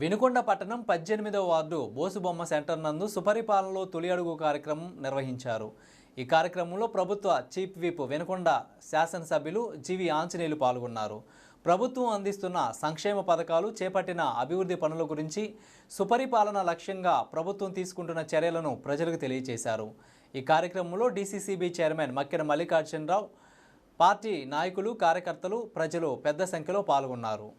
వినుకొండ పట్టణం పద్దెనిమిదవ ward బోసుబొమ్మ centre నందు సుపరిపాలనలో తొలి అడుగు కార్యక్రమం నిర్వహించారు. ఈ కార్యక్రమంలో ప్రభుత్వ చీఫ్ విప్ వినుకొండ శాసనసభ్యులు జీవి ఆంజనేయులు పాల్గొన్నారు. ప్రభుత్వం అందిస్తున్న సంక్షేమ పథకాలు చేపట్టిన అభివృద్ధి పనుల గురించి సుపరిపాలన లక్ష్యంగా ప్రభుత్వం తీసుకుంటున్న చర్యలను ప్రజలకు తెలియజేశారు ఈ కార్యక్రమంలో DCCB chairman Makkena Mallikarjuna Rao party నాయకులు కార్యకర్తలు ప్రజలు పెద్ద సంఖ్యలో పాల్గొన్నారు.